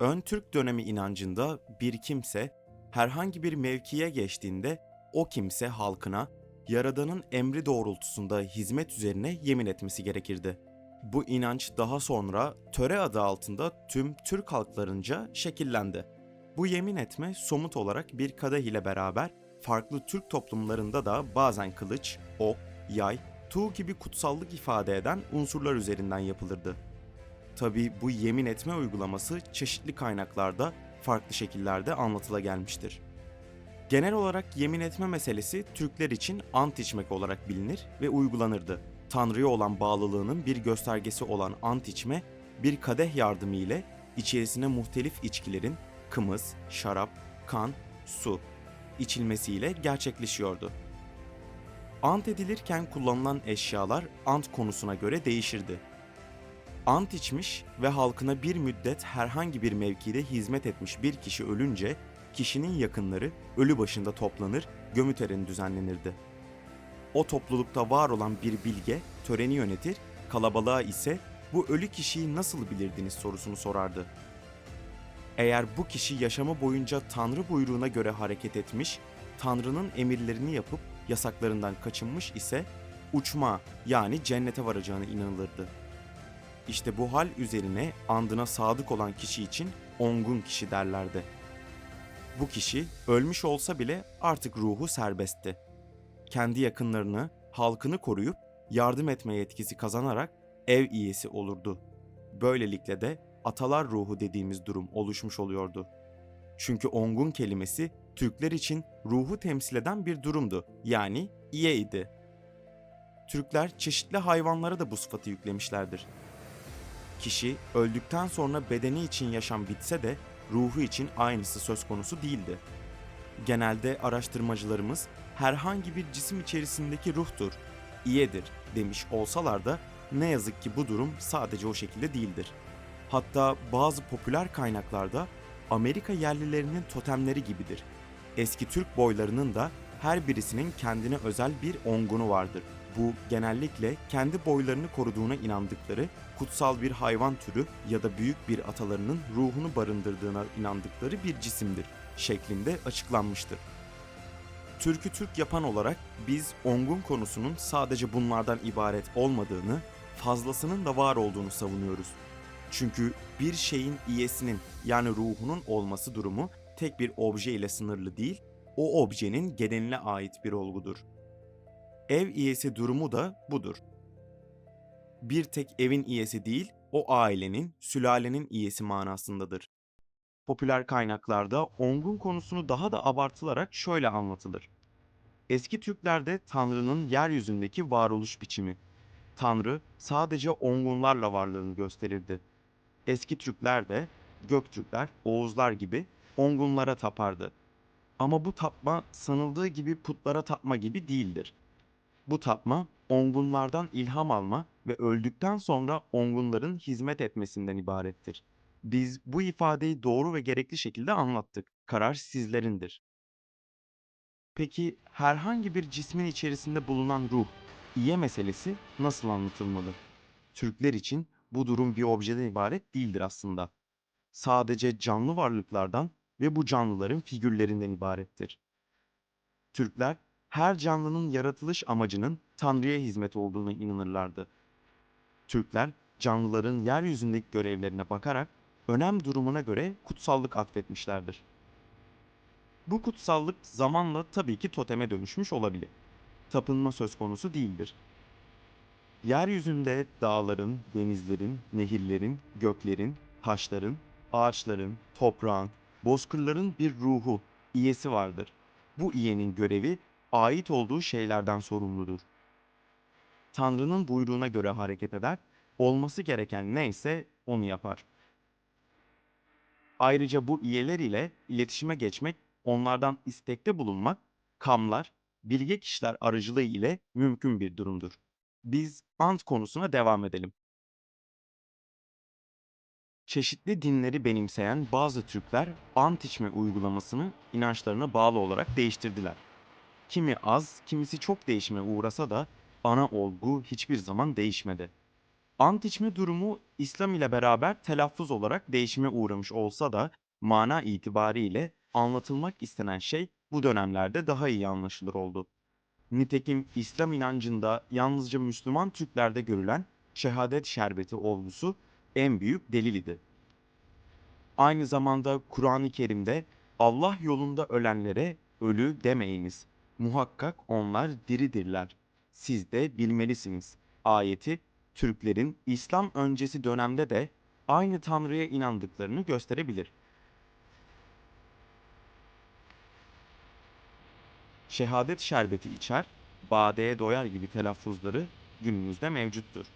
Ön Türk dönemi inancında bir kimse herhangi bir mevkiye geçtiğinde o kimse halkına Yaradan'ın emri doğrultusunda hizmet üzerine yemin etmesi gerekirdi. Bu inanç daha sonra töre adı altında tüm Türk halklarınca şekillendi. Bu yemin etme somut olarak bir kadeh ile beraber farklı Türk toplumlarında da bazen kılıç, ok, yay, tuğ gibi kutsallık ifade eden unsurlar üzerinden yapılırdı. Tabi bu yemin etme uygulaması çeşitli kaynaklarda farklı şekillerde anlatıla gelmiştir. Genel olarak yemin etme meselesi Türkler için ant içmek olarak bilinir ve uygulanırdı. Tanrı'ya olan bağlılığının bir göstergesi olan ant içme, bir kadeh yardımı ile içerisine muhtelif içkilerin kımız, şarap, kan, su içilmesiyle gerçekleşiyordu. Ant edilirken kullanılan eşyalar ant konusuna göre değişirdi. Ant içmiş ve halkına bir müddet herhangi bir mevkide hizmet etmiş bir kişi ölünce kişinin yakınları ölü başında toplanır, gömü töreni düzenlenirdi. O toplulukta var olan bir bilge töreni yönetir, kalabalığa ise bu ölü kişiyi nasıl bilirdiniz sorusunu sorardı. Eğer bu kişi yaşamı boyunca Tanrı buyruğuna göre hareket etmiş, Tanrı'nın emirlerini yapıp yasaklarından kaçınmış ise uçma yani cennete varacağına inanılırdı. İşte bu hal üzerine andına sadık olan kişi için ongun kişi derlerdi. Bu kişi ölmüş olsa bile artık ruhu serbestti. Kendi yakınlarını, halkını koruyup yardım etme yetkisi kazanarak ev iyisi olurdu. Böylelikle de atalar ruhu dediğimiz durum oluşmuş oluyordu. Çünkü ongun kelimesi Türkler için ruhu temsil eden bir durumdu. Yani iye idi. Türkler çeşitli hayvanlara da bu sıfatı yüklemişlerdir. Kişi öldükten sonra bedeni için yaşam bitse de ruhu için aynısı söz konusu değildi. Genelde araştırmacılarımız herhangi bir cisim içerisindeki ruhtur, iyedir demiş olsalar da ne yazık ki bu durum sadece o şekilde değildir. Hatta bazı popüler kaynaklarda Amerika yerlilerinin totemleri gibidir. Eski Türk boylarının da her birisinin kendine özel bir ongunu vardır. Bu genellikle kendi boylarını koruduğuna inandıkları kutsal bir hayvan türü ya da büyük bir atalarının ruhunu barındırdığına inandıkları bir cisimdir şeklinde açıklanmıştır. Türkü Türk yapan olarak biz ongun konusunun sadece bunlardan ibaret olmadığını, fazlasının da var olduğunu savunuyoruz. Çünkü bir şeyin iyesinin yani ruhunun olması durumu tek bir obje ile sınırlı değil, o objenin geneline ait bir olgudur. Ev iyesi durumu da budur. Bir tek evin iyesi değil, o ailenin, sülalenin iyesi manasındadır. Popüler kaynaklarda ongun konusunu daha da abartılarak şöyle anlatılır. Eski Türklerde Tanrı'nın yeryüzündeki varoluş biçimi. Tanrı sadece ongunlarla varlığını gösterirdi. Eski Türkler de Göktürkler, Oğuzlar gibi ongunlara tapardı. Ama bu tapma sanıldığı gibi putlara tapma gibi değildir. Bu tapma ongunlardan ilham alma ve öldükten sonra ongunların hizmet etmesinden ibarettir. Biz bu ifadeyi doğru ve gerekli şekilde anlattık. Karar sizlerindir. Peki herhangi bir cismin içerisinde bulunan ruh, iye meselesi nasıl anlatılmalı? Türkler için bu durum bir objeden ibaret değildir aslında. Sadece canlı varlıklardan ve bu canlıların figürlerinden ibarettir. Türkler her canlının yaratılış amacının Tanrı'ya hizmet olduğuna inanırlardı. Türkler canlıların yeryüzündeki görevlerine bakarak önem durumuna göre kutsallık atfetmişlerdir. Bu kutsallık zamanla tabii ki toteme dönüşmüş olabilir. Tapınma söz konusu değildir. Yeryüzünde dağların, denizlerin, nehirlerin, göklerin, taşların, ağaçların, toprağın, bozkırların bir ruhu, iyesi vardır. Bu iyenin görevi ait olduğu şeylerden sorumludur. Tanrı'nın buyruğuna göre hareket eder, olması gereken neyse onu yapar. Ayrıca bu iyeler ile iletişime geçmek, onlardan istekte bulunmak, kamlar, bilge kişiler aracılığı ile mümkün bir durumdur. Biz ant konusuna devam edelim. Çeşitli dinleri benimseyen bazı Türkler ant içme uygulamasını inançlarına bağlı olarak değiştirdiler. Kimi az, kimisi çok değişime uğrasa da ana olgu hiçbir zaman değişmedi. Ant içme durumu İslam ile beraber telaffuz olarak değişime uğramış olsa da mana itibariyle anlatılmak istenen şey bu dönemlerde daha iyi anlaşılır oldu. Nitekim İslam inancında yalnızca Müslüman Türklerde görülen şehadet şerbeti olgusu en büyük delil idi. Aynı zamanda Kur'an-ı Kerim'de Allah yolunda ölenlere ölü demeyiniz. Muhakkak onlar diridirler. Siz de bilmelisiniz. Ayeti Türklerin İslam öncesi dönemde de aynı Tanrı'ya inandıklarını gösterebilir. Şehadet şerbeti içer, badeye doyar gibi telaffuzları günümüzde mevcuttur.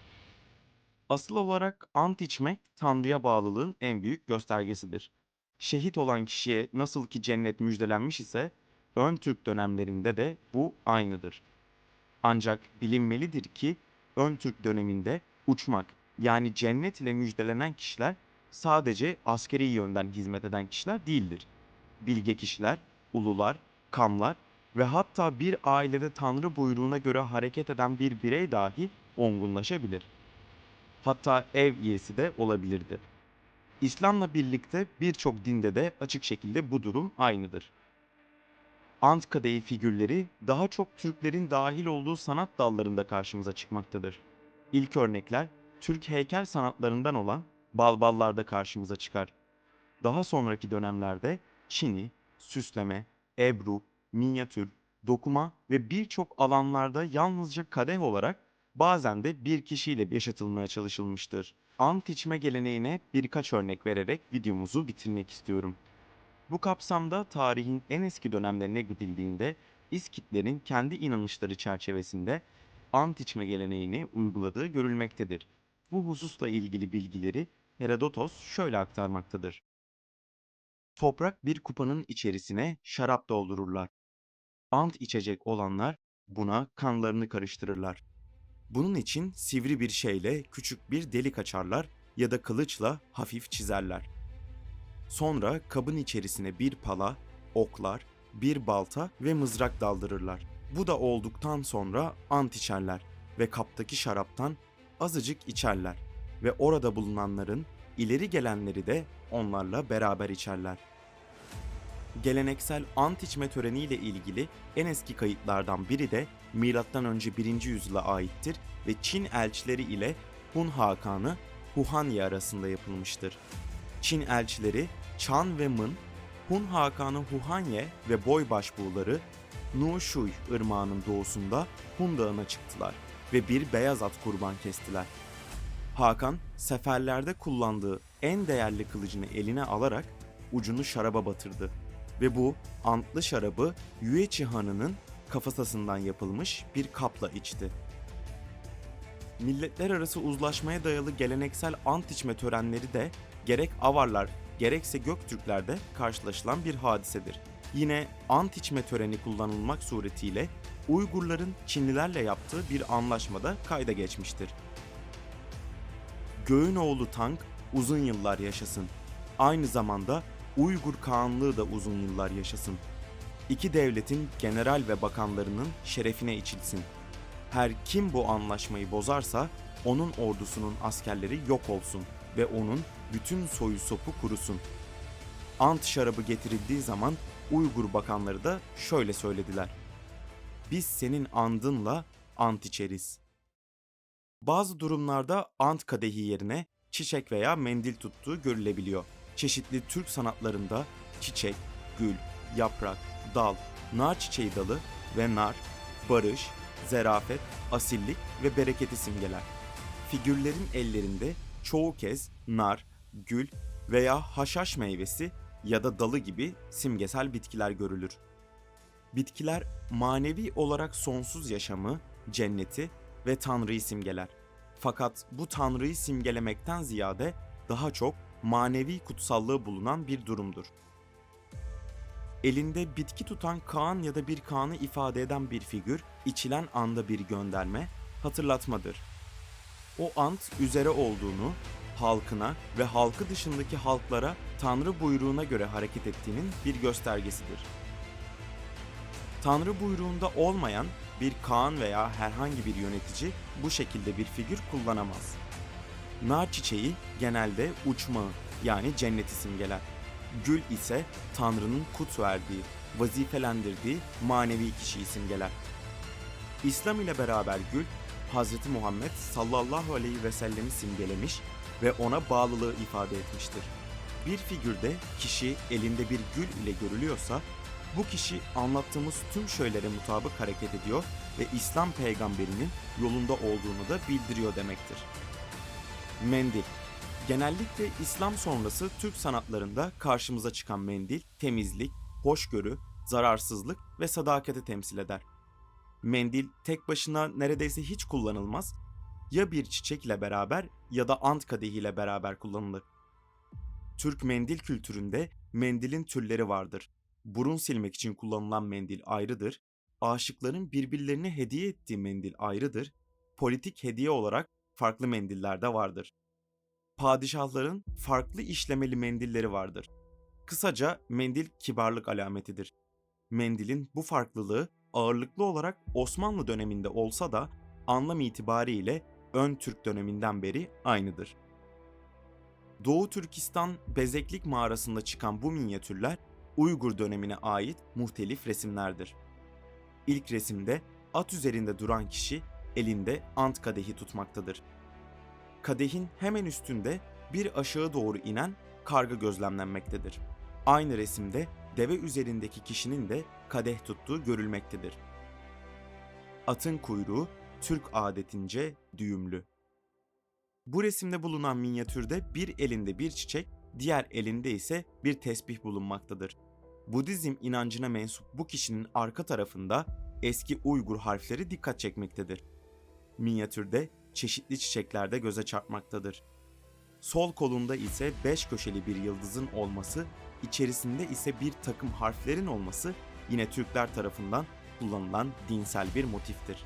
Asıl olarak ant içmek Tanrı'ya bağlılığın en büyük göstergesidir. Şehit olan kişiye nasıl ki cennet müjdelenmiş ise ön Türk dönemlerinde de bu aynıdır. Ancak bilinmelidir ki ön Türk döneminde uçmak yani cennet ile müjdelenen kişiler sadece askeri yönden hizmet eden kişiler değildir. Bilge kişiler, ulular, kamlar ve hatta bir ailede Tanrı buyruğuna göre hareket eden bir birey dahi olgunlaşabilir. Hatta ev üyesi de olabilirdi. İslam'la birlikte birçok dinde de açık şekilde bu durum aynıdır. Ant kadehi figürleri daha çok Türklerin dahil olduğu sanat dallarında karşımıza çıkmaktadır. İlk örnekler Türk heykel sanatlarından olan balballarda karşımıza çıkar. Daha sonraki dönemlerde Çini, süsleme, ebru, minyatür, dokuma ve birçok alanlarda yalnızca kadeh olarak bazen de bir kişiyle yaşatılmaya çalışılmıştır. Ant içme geleneğine birkaç örnek vererek videomuzu bitirmek istiyorum. Bu kapsamda tarihin en eski dönemlerine gidildiğinde İskitlerin kendi inanışları çerçevesinde ant içme geleneğini uyguladığı görülmektedir. Bu hususla ilgili bilgileri Herodotos şöyle aktarmaktadır. Toprak bir kupanın içerisine şarap doldururlar. Ant içecek olanlar buna kanlarını karıştırırlar. Bunun için sivri bir şeyle küçük bir delik açarlar ya da kılıçla hafif çizerler. Sonra kabın içerisine bir pala, oklar, bir balta ve mızrak daldırırlar. Bu da olduktan sonra ant içerler ve kaptaki şaraptan azıcık içerler ve orada bulunanların ileri gelenleri de onlarla beraber içerler. Geleneksel ant içme töreniyle ilgili en eski kayıtlardan biri de M.Ö. 1. yüzyıla aittir ve Çin elçileri ile Hun Hakanı Huhanye arasında yapılmıştır. Çin elçileri Chan ve Mın, Hun Hakanı Huhanye ve boy başbuğları Nu ırmağının doğusunda Hun Dağı'na çıktılar ve bir beyaz at kurban kestiler. Hakan seferlerde kullandığı en değerli kılıcını eline alarak ucunu şaraba batırdı ve bu antlı şarabı Yuechi Hanı'nın kafatasından yapılmış bir kapla içti. Milletler arası uzlaşmaya dayalı geleneksel ant içme törenleri de gerek Avarlar gerekse Göktürklerde karşılaşılan bir hadisedir. Yine ant içme töreni kullanılmak suretiyle Uygurların Çinlilerle yaptığı bir anlaşmada kayda geçmiştir. Göğün oğlu Tang uzun yıllar yaşasın. Aynı zamanda Uygur Kağanlığı da uzun yıllar yaşasın. İki devletin general ve bakanlarının şerefine içilsin. Her kim bu anlaşmayı bozarsa onun ordusunun askerleri yok olsun ve onun bütün soyu sopu kurusun. Ant şarabı getirildiği zaman Uygur bakanları da şöyle söylediler. Biz senin andınla ant içeriz. Bazı durumlarda ant kadehi yerine çiçek veya mendil tuttuğu görülebiliyor. Çeşitli Türk sanatlarında çiçek, gül, yaprak, dal, nar çiçeği dalı ve nar, barış, zerafet, asillik ve bereketi simgeler. Figürlerin ellerinde çoğu kez nar, gül veya haşhaş meyvesi ya da dalı gibi simgesel bitkiler görülür. Bitkiler manevi olarak sonsuz yaşamı, cenneti ve Tanrı'yı simgeler. Fakat bu Tanrı'yı simgelemekten ziyade daha çok manevi kutsallığı bulunan bir durumdur. Elinde bitki tutan Kaan ya da bir Kaan'ı ifade eden bir figür, içilen anda bir gönderme, hatırlatmadır. O ant üzere olduğunu, halkına ve halkı dışındaki halklara Tanrı buyruğuna göre hareket ettiğinin bir göstergesidir. Tanrı buyruğunda olmayan bir Kaan veya herhangi bir yönetici bu şekilde bir figür kullanamaz. Nar çiçeği genelde uçmağı yani cenneti simgeler. Gül ise Tanrı'nın kut verdiği, vazifelendirdiği manevi kişiyi simgeler. İslam ile beraber gül, Hz. Muhammed sallallahu aleyhi ve sellemi simgelemiş ve ona bağlılığı ifade etmiştir. Bir figürde kişi elinde bir gül ile görülüyorsa, bu kişi anlattığımız tüm şeylere mutabık hareket ediyor ve İslam peygamberinin yolunda olduğunu da bildiriyor demektir. Mendil Genellikle İslam sonrası Türk sanatlarında karşımıza çıkan mendil, temizlik, hoşgörü, zararsızlık ve sadakati temsil eder. Mendil tek başına neredeyse hiç kullanılmaz, ya bir çiçek ile beraber ya da ant kadehi ile beraber kullanılır. Türk mendil kültüründe mendilin türleri vardır. Burun silmek için kullanılan mendil ayrıdır, aşıkların birbirlerine hediye ettiği mendil ayrıdır, politik hediye olarak farklı mendiller de vardır padişahların farklı işlemeli mendilleri vardır. Kısaca mendil kibarlık alametidir. Mendilin bu farklılığı ağırlıklı olarak Osmanlı döneminde olsa da anlam itibariyle ön Türk döneminden beri aynıdır. Doğu Türkistan Bezeklik mağarasında çıkan bu minyatürler Uygur dönemine ait muhtelif resimlerdir. İlk resimde at üzerinde duran kişi elinde ant kadehi tutmaktadır kadehin hemen üstünde bir aşağı doğru inen karga gözlemlenmektedir. Aynı resimde deve üzerindeki kişinin de kadeh tuttuğu görülmektedir. Atın kuyruğu Türk adetince düğümlü. Bu resimde bulunan minyatürde bir elinde bir çiçek, diğer elinde ise bir tesbih bulunmaktadır. Budizm inancına mensup bu kişinin arka tarafında eski Uygur harfleri dikkat çekmektedir. Minyatürde çeşitli çiçeklerde göze çarpmaktadır. Sol kolunda ise beş köşeli bir yıldızın olması, içerisinde ise bir takım harflerin olması yine Türkler tarafından kullanılan dinsel bir motiftir.